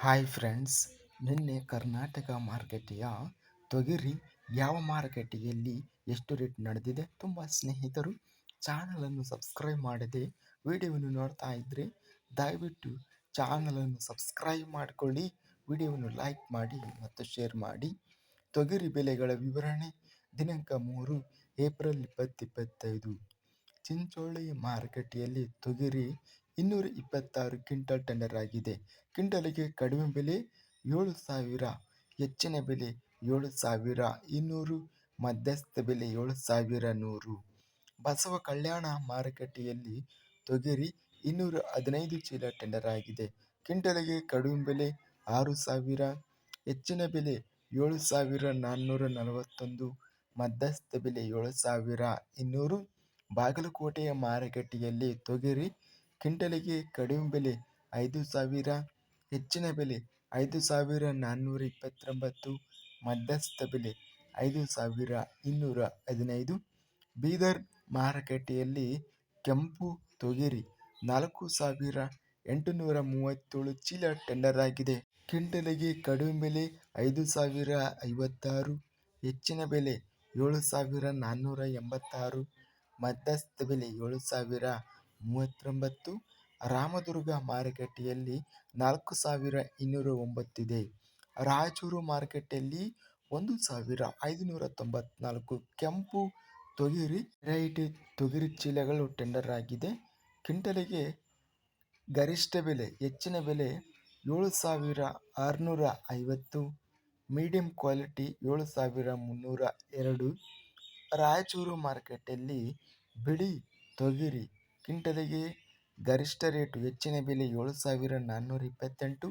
Hi friends ನಿನ್ನೆ ಕರ್ನಾಟಕ ಮಾರುಕಟ್ಟೆಯ ತೊಗರಿ ಯಾವ ಮಾರುಕಟ್ಟೆಯಲ್ಲಿ ಎಷ್ಟು ರೇಟ್ ನಡೆದಿದೆ ತುಂಬ ಸ್ನೇಹಿತರು ಚಾನಲನ್ನು ಸಬ್ಸ್ಕ್ರೈಬ್ ಮಾಡದೆ. ವಿಡಿಯೋವನ್ನು ನೋಡ್ತಾ ಇದ್ದರೆ ದಯವಿಟ್ಟು ಚಾನಲನ್ನು ಸಬ್ಸ್ಕ್ರೈಬ್ ಮಾಡಿಕೊಳ್ಳಿ. ವಿಡಿಯೋವನ್ನು ಲೈಕ್ ಮಾಡಿ ಮತ್ತು ಶೇರ್ ಮಾಡಿ. ತೊಗರಿ ಬೆಲೆಗಳ ವಿವರಣೆ ದಿನಾಂಕ ಮೂರು ಏಪ್ರಿಲ್ ಇಪ್ಪತ್ತಿಪ್ಪತ್ತೈದು ಚಿಂಚೋಳಿ ಮಾರುಕಟ್ಟೆಯಲ್ಲಿ ತೊಗರಿ ಇನ್ನೂರ ಇಪ್ಪತ್ತಾರು ಕ್ವಿಂಟಲ್ ಟೆಂಡರ್ ಆಗಿದೆ. ಕ್ವಿಂಟಲಿಗೆ ಕಡಿಮೆ ಬೆಲೆ ಏಳು ಸಾವಿರ, ಹೆಚ್ಚಿನ ಬೆಲೆ ಏಳು ಸಾವಿರ, ಇನ್ನೂರು, ಮಧ್ಯಸ್ಥ ಬೆಲೆ ಏಳು ಸಾವಿರ ನೂರು. ಬಸವ ಕಲ್ಯಾಣ ಮಾರುಕಟ್ಟೆಯಲ್ಲಿ ತೊಗರಿ ಇನ್ನೂರ ಹದಿನೈದು ಚೀಲ ಟೆಂಡರ್ ಆಗಿದೆ. ಕ್ವಿಂಟಲಿಗೆ ಕಡಿಮೆ ಬೆಲೆ ಆರು ಸಾವಿರ, ಹೆಚ್ಚಿನ ಬೆಲೆ ಏಳು ಸಾವಿರ ನಾನ್ನೂರ ನಲವತ್ತೊಂದು, ಮಧ್ಯಸ್ಥ ಬೆಲೆ ಏಳು ಸಾವಿರ, ಇನ್ನೂರು. ಬಾಗಲಕೋಟೆಯ ಮಾರುಕಟ್ಟೆಯಲ್ಲಿ ತೊಗರಿ ಕ್ವಿಂಟಲಿಗೆ ಕಡಿಮೆ ಬೆಲೆ ಐದು ಸಾವಿರ, ಹೆಚ್ಚಿನ ಬೆಲೆ ಐದು ಸಾವಿರ ನಾನ್ನೂರ ಇಪ್ಪತ್ತೊಂಬತ್ತು, ಮಧ್ಯಸ್ಥ ಬೆಲೆ ಐದು ಸಾವಿರ ಇನ್ನೂರ ಹದಿನೈದು. ಬೀದರ್ ಮಾರುಕಟ್ಟೆಯಲ್ಲಿ ಕೆಂಪು ತೊಗರಿ ನಾಲ್ಕು ಸಾವಿರ ಎಂಟುನೂರ ಮೂವತ್ತೇಳು ಚೀಲ ಟೆಂಡರ್ ಆಗಿದೆ. ಕ್ವಿಂಟಲಿಗೆ ಕಡಿಮೆ ಬೆಲೆ ಐದು ಸಾವಿರ ಐವತ್ತಾರು, ಹೆಚ್ಚಿನ ಬೆಲೆ ಏಳು ಸಾವಿರ ನಾನ್ನೂರ ಎಂಬತ್ತಾರು, ಮಧ್ಯಸ್ಥ ಬೆಲೆ ಏಳು ಸಾವಿರ ಮೂವತ್ತೊಂಬತ್ತು ರಾಮದುರ್ಗ ಮಾರುಕಟ್ಟೆಯಲ್ಲಿ ನಾಲ್ಕು ಸಾವಿರ ಇನ್ನೂರ ಒಂಬತ್ತಿದೆ. ರಾಯಚೂರು ಮಾರುಕಟ್ಟೆಯಲ್ಲಿ ಒಂದು ಸಾವಿರ ಐದುನೂರ ತೊಂಬತ್ನಾಲ್ಕು ಕೆಂಪು ತೊಗರಿ, ವೆರೈಟಿ ತೊಗರಿ ಚೀಲಗಳು ಟೆಂಡರ್ ಆಗಿದೆ. ಕ್ವಿಂಟಲಿಗೆ ಗರಿಷ್ಠ ಬೆಲೆ, ಹೆಚ್ಚಿನ ಬೆಲೆ ಏಳು ಸಾವಿರ ಆರುನೂರ ಐವತ್ತು ಮೀಡಿಯಂ ಕ್ವಾಲಿಟಿ ಏಳು ಸಾವಿರ ಮುನ್ನೂರ ಎರಡು. ರಾಯಚೂರು ಮಾರುಕಟ್ಟೆಯಲ್ಲಿ ಬಿಳಿ ತೊಗರಿ ಕ್ವಿಂಟಲಿಗೆ ಗರಿಷ್ಠ ರೇಟು ಹೆಚ್ಚಿನ ಬೆಲೆ ಏಳು ಸಾವಿರ ನಾನ್ನೂರ ಇಪ್ಪತ್ತೆಂಟು,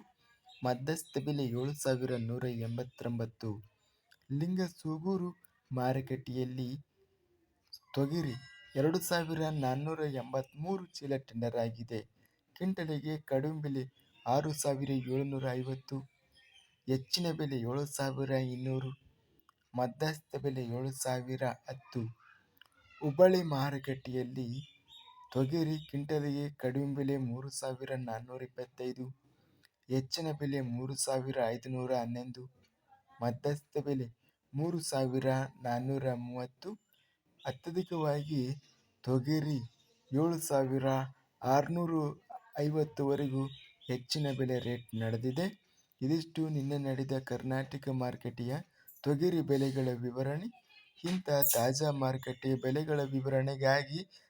ಮಧ್ಯಸ್ಥ ಬೆಲೆ ಏಳು ಸಾವಿರ ನೂರ ಎಂಬತ್ತೊಂಬತ್ತು. ಲಿಂಗಸೂಗೂರು ಮಾರುಕಟ್ಟೆಯಲ್ಲಿ ತೊಗರಿ ಎರಡು ಸಾವಿರ ನಾನ್ನೂರ ಎಂಬತ್ತ್ಮೂರು ಚೀಲ ಟೆಂಡರ್ ಆಗಿದೆ. ಕಿಂಟಲಿಗೆ ಕಡಿಮೆ ಬೆಲೆ ಆರು ಸಾವಿರ ಏಳುನೂರ ಐವತ್ತು, ಹೆಚ್ಚಿನ ಬೆಲೆ ಏಳು ಸಾವಿರ ಇನ್ನೂರು, ಮಧ್ಯಸ್ಥ ಬೆಲೆ ಏಳು ಸಾವಿರ ಹತ್ತು. ಹುಬ್ಬಳ್ಳಿ ಮಾರುಕಟ್ಟೆಯಲ್ಲಿ ತೊಗರಿ ಕ್ವಿಂಟಾಲಿಗೆ ಕಡಿಮೆ ಬೆಲೆ ಮೂರು ಸಾವಿರ ನಾನೂರ ಇಪ್ಪತ್ತೈದು, ಹೆಚ್ಚಿನ ಬೆಲೆ ಮೂರು ಸಾವಿರ ಐದುನೂರ ಹನ್ನೊಂದು, ಮಧ್ಯಸ್ಥ ಬೆಲೆ ಮೂರು ಸಾವಿರ ನಾನ್ನೂರ ಮೂವತ್ತು. ಅತ್ಯಧಿಕವಾಗಿ ತೊಗರಿ ಏಳು ಸಾವಿರ ಆರುನೂರು ಐವತ್ತುವರೆಗೂ ಹೆಚ್ಚಿನ ಬೆಲೆ ರೇಟ್ ನಡೆದಿದೆ. ಇದಿಷ್ಟು ನಿನ್ನೆ ನಡೆದ ಕರ್ನಾಟಕ ಮಾರುಕಟ್ಟೆಯ ತೊಗರಿ ಬೆಲೆಗಳ ವಿವರಣೆ. ಇಂಥ ತಾಜಾ ಮಾರುಕಟ್ಟೆ ಬೆಲೆಗಳ ವಿವರಣೆಗಾಗಿ